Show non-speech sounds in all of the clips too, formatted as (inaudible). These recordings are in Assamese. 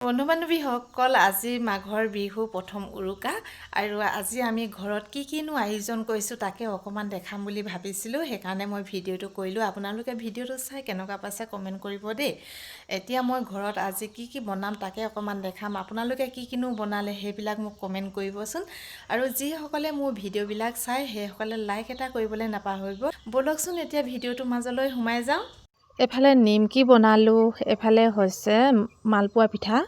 বন্ধু বান্ধৱীসকল আজি মাঘৰ বিহু প্ৰথম উৰুকা আৰু আজি আমি ঘৰত কি কিনো আয়োজন কৰিছোঁ তাকে অকণমান দেখাম বুলি ভাবিছিলোঁ সেইকাৰণে মই ভিডিঅ'টো কৰিলোঁ। আপোনালোকে ভিডিঅ'টো চাই কেনেকুৱা পাইছে কমেণ্ট কৰিব দেই। এতিয়া মই ঘৰত আজি কি কি বনাম তাকে অকণমান দেখাম। আপোনালোকে কি কিনো বনালে সেইবিলাক মোক কমেণ্ট কৰিবচোন। আৰু যিসকলে মোৰ ভিডিঅ'বিলাক চাই সেইসকলে লাইক এটা কৰিবলৈ নাপাহৰিব। ব'লকচোন এতিয়া ভিডিঅ'টোৰ মাজলৈ সোমাই যাওঁ। এইফালে নিমকি বনালোঁ এইফালে হৈছে মালপোৱা পিঠা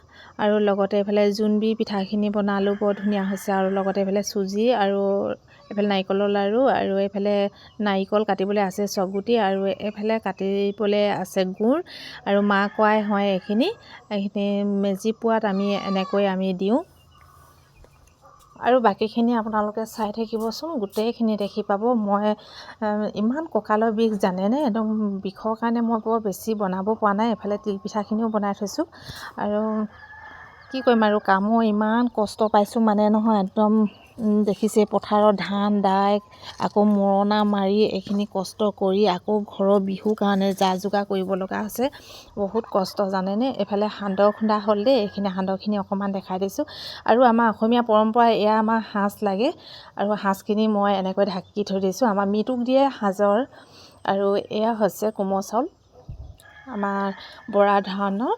আৰু লগতে এইফালে জোনবি পিঠাখিনি বনালোঁ বৰ ধুনীয়া হৈছে আৰু লগতে এইফালে চুজি আৰু এইফালে নাৰিকলৰ লাড়ু আৰু এইফালে নাৰিকল কাটিবলৈ আছে চগুটি আৰু এইফালে কাটিবলৈ আছে গুড় আৰু মা কৰাই হয় এইখিনি। এইখিনি মেজি পোৱাত আমি এনেকৈ আমি দিওঁ। আৰু বাকীখিনি আপোনালোকে চাই থাকিবচোন গোটেইখিনি দেখি পাব। মই ইমান কঁকালৰ বিষ জানেনে? একদম বিষৰ কাৰণে মই বৰ বেছি বনাব পৰা নাই এফালে তিলপিঠাখিনিও বনাই থৈছোঁ। আৰু কি কৰিম আৰু কামো ইমান কষ্ট পাইছোঁ মানে নহয় একদম দেখিছে পথাৰত ধান দাই আকৌ মৰণা মাৰি এইখিনি কষ্ট কৰি আকৌ ঘৰৰ বিহুৰ কাৰণে যা যোগাৰ কৰিব লগা হৈছে। বহুত কষ্ট জানেনে? এইফালে সান্দহ খুন্দা হ'ল দেই এইখিনি সান্দহখিনি অকণমান দেখাই দিছোঁ। আৰু আমাৰ অসমীয়া পৰম্পৰা এয়া আমাৰ সাঁজ লাগে। আৰু সাঁজখিনি মই এনেকৈ ঢাকি থৈ দিছোঁ। আমাৰ মৃতুক দিয়ে সাঁজৰ। আৰু এয়া হৈছে কোমল চাউল। আমাৰ বৰা ধানৰ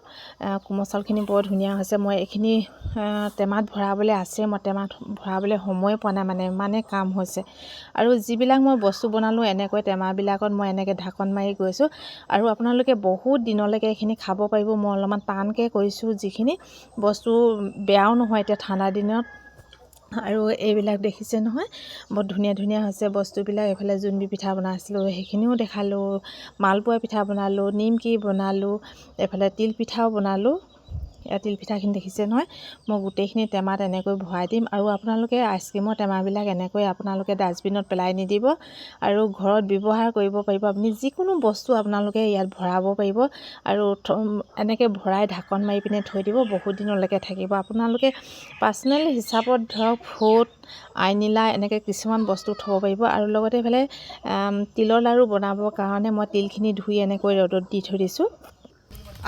কোমল চাউলখিনি বৰ ধুনীয়া হৈছে। মই এইখিনি টেমাত ভৰাবলৈ আছে। মই টেমাত ভৰাবলৈ সময় পোৱা নাই মানে ইমানেই কাম হৈছে। আৰু যিবিলাক মই বস্তু বনালোঁ এনেকৈ টেমাবিলাকত মই এনেকৈ ঢাকন মাৰি গৈছোঁ। আৰু আপোনালোকে বহুত দিনলৈকে এইখিনি খাব পাৰিব। মই অলপমান টানকৈ কৰিছোঁ যিখিনি বস্তু বেয়াও নহয় এতিয়া ঠাণ্ডা দিনত। আৰু এইবিলাক দেখিছে নহয়। বৰ ধুনীয়া ধুনীয়া হৈছে বস্তুবিলাক। এইফালে জোনবি পিঠা বনাইছিলোঁ সেইখিনিও দেখালোঁ। মালপোৱা পিঠা বনালোঁ নিমকি বনালোঁ এইফালে তিল পিঠাও বনালোঁ। তিল পিঠাখিনি দেখিছে নহয়। মই গোটেইখিনি টেমাত এনেকৈ ভৰাই দিম আৰু আপোনালোকে আইচক্ৰীমৰ টেমাবিলাক এনেকৈ আপোনালোকে ডাষ্টবিনত পেলাই নিদিব আৰু ঘৰত ব্যৱহাৰ কৰিব পাৰিব। আপুনি যিকোনো বস্তু আপোনালোকে ইয়াত ভৰাব পাৰিব আৰু এনেকৈ ভৰাই ঢাকন মাৰি পিনে থৈ দিব। বহুত দিনলৈকে থাকিব। আপোনালোকে পাৰ্চনেল হিচাপত ধৰক ফুট আইনিলা এনেকৈ কিছুমান বস্তু থ'ব পাৰিব আৰু লগতে আম, তিলৰ লাড়ু বনাবৰ কাৰণে মই তিলখিনি ধুই এনেকৈ ৰ'দত দি থৈ দিছোঁ।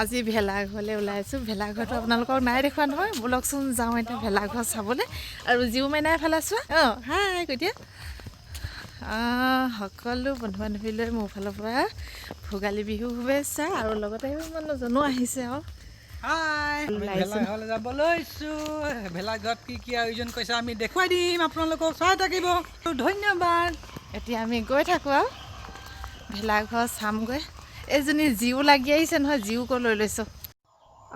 আজি ভেলাঘৰলৈ ওলাইছোঁ। ভেলাঘৰটো আপোনালোকক নাই দেখুৱা নহয়। বোলকচোন যাওঁ এতিয়া ভেলাঘৰ চাবলৈ। আৰু জিও মাইনাই এফালে চোৱা অঁ হাই কৈতিয়া সকলো বন্ধু বান্ধৱীলৈ মোৰ ফালৰ পৰা ভোগালী বিহু শুভেচ্ছা আৰু লগতে মানুহজনো আহিছে আৰু। ভেলাঘৰলৈ যাব লৈছোঁ। ভেলাঘৰত কি কি আয়োজন কৰিছে আমি দেখুৱাই দিম আপোনালোকক। চাই থাকিব। ধন্যবাদ। এতিয়া আমি গৈ থাকোঁ আৰু ভেলাঘৰ চামগৈ। এইজনী জিও লাগি আহিছে নহয় জিওকো লৈ লৈছোঁ?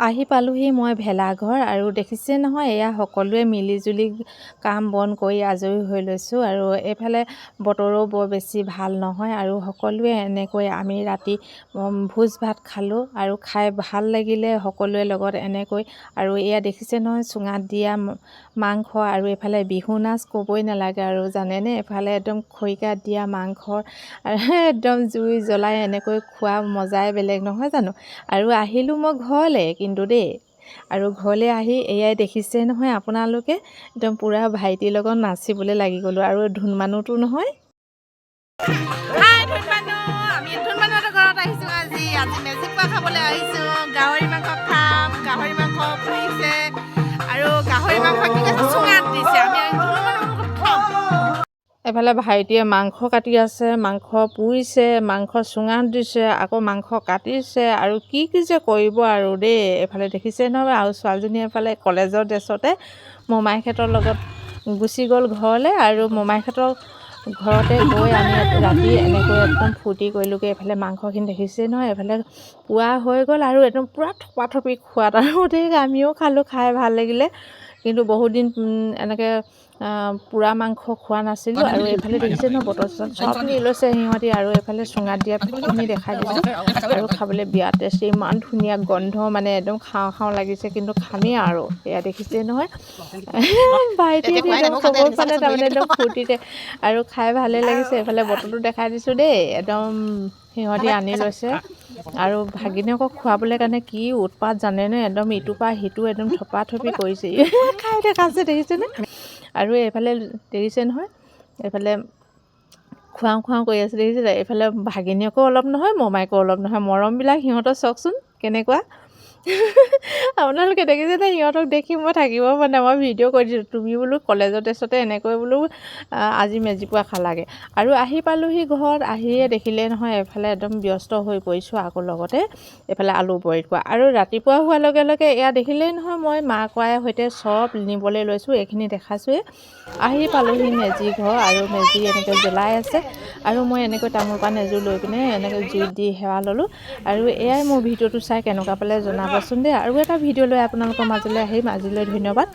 আহি পালোহি মই ভেলাঘৰ আৰু দেখিছে নহয় এয়া সকলোৱে মিলিজুলি কাম বন কৰি আজৰি হৈ লৈছোঁ আৰু এইফালে বতৰো বৰ বেছি ভাল নহয় আৰু সকলোৱে এনেকৈ আমি ৰাতি ভোজ ভাত খালোঁ আৰু খাই ভাল লাগিলে সকলোৱে লগত এনেকৈ। আৰু এয়া দেখিছে নহয় চুঙাত দিয়া মাংস আৰু এইফালে বিহু নাচ ক'বই নালাগে আৰু জানেনে? এইফালে একদম খৰিকাত দিয়া মাংসৰ (laughs) একদম জুই জ্বলাই এনেকৈ খোৱা মজাই বেলেগ নহয় জানো? আৰু আহিলোঁ মই ঘৰলৈ কিন্তু দেই। আৰু ঘৰলৈ আহি এয়াই দেখিছে নহয় আপোনালোকে একদম পূৰা ভাইটিৰ লগত নাচিবলৈ লাগি গ'লোঁ। আৰু ধুন মানুহটো নহয় আৰু গাহৰি মাংস কি কৈছে? চুঙাত দিছে। আমি এফালে ভাইটিয়ে মাংস কাটি আছে মাংস পুৰিছে মাংস চুঙাত দিছে আকৌ মাংস কাটিছে আৰু কি কি যে কৰিব আৰু দেই। এইফালে দেখিছে নহয় আৰু ছোৱালীজনী এফালে কলেজৰ ড্ৰেছতে মোমাইকহঁতৰ লগত গুচি গ'ল ঘৰলৈ আৰু মোমাইকহঁতৰ ঘৰতে গৈ আমি ৰাতি এনেকৈ একদম ফূৰ্তি কৰিলোঁগৈ। এইফালে মাংসখিনি দেখিছে নহয় এইফালে পুৱা হৈ গ'ল আৰু একদম পূৰা থপা থপি খোৱাত আৰু দেই। আমিও খালোঁ খাই ভাল লাগিলে। কিন্তু বহুত দিন এনেকৈ পোৰা মাংস খোৱা নাছিলোঁ আৰু এইফালে দেখিছে ন বটল চটল চব নি লৈছে সিহঁতি আৰু এইফালে চুঙাত দিয়া পিঠাখিনি দেখাই দিছোঁ। আৰু খাবলৈ বিৰাট টেষ্টি ইমান ধুনীয়া গন্ধ মানে একদম খাওঁ খাওঁ লাগিছে কিন্তু খামেই আৰু। এয়া দেখিছে নহয়? (laughs) একদম খবৰ পালে তাৰমানে একদম ফূৰ্তিতে। আৰু খাই ভালে লাগিছে এইফালে বটলটো দেখাই দিছোঁ দেই একদম সিহঁতি আনি লৈছে। আৰু ভাগিনীয়েকক খুৱাবলৈ কাৰণে কি উৎপাত জানেনে? একদম ইটোৰ পৰা সিটো একদম থপা থপি কৰিছে। খাই দেখাইছে দেখিছেনে? আৰু এইফালে দেখিছে নহয় এইফালে খুৱাওঁ খুৱাওঁ কৰি আছে দেখিছে এইফালে ভাগিনীয়েকো অলপ নহয় মমাইকো অলপ নহয় মৰমবিলাক সিহঁতৰ চাওকচোন কেনেকুৱা। আপোনালোকে দেখিছে নে? সিহঁতক দেখি মই থাকিব মানে মই ভিডিঅ' কৰি দিছোঁ তুমি বোলো কলেজৰ ড্ৰেছতে এনেকৈ বোলো আজি মেজিপোৱা খালাগে। আৰু আহি পালোহি ঘৰত আহিয়ে দেখিলে নহয় এফালে একদম ব্যস্ত হৈ পৰিছোঁ আকৌ লগতে এইফালে আলু বইল কৰা আৰু ৰাতিপুৱা হোৱাৰ লগে লগে এয়া দেখিলেই নহয় মই মা কোৱাই সৈতে চব নিবলৈ লৈছোঁ এইখিনি দেখাইছোঁৱেই আহি পালোহি মেজি ঘৰ আৰু মেজি এনেকৈ জ্বলাই আছে। আৰু মই এনেকৈ তামোল পাণ এযোৰ লৈ পিনে এনেকৈ জুইত দি সেৱা ল'লোঁ। আৰু এয়াই মোৰ ভিডিঅ'টো চাই কেনেকুৱা পালে জনাবচোন দেই। আৰু এটা ভিডিঅ' লৈ আপোনালোকৰ মাজলৈ আহিম আজিলৈ ধন্যবাদ।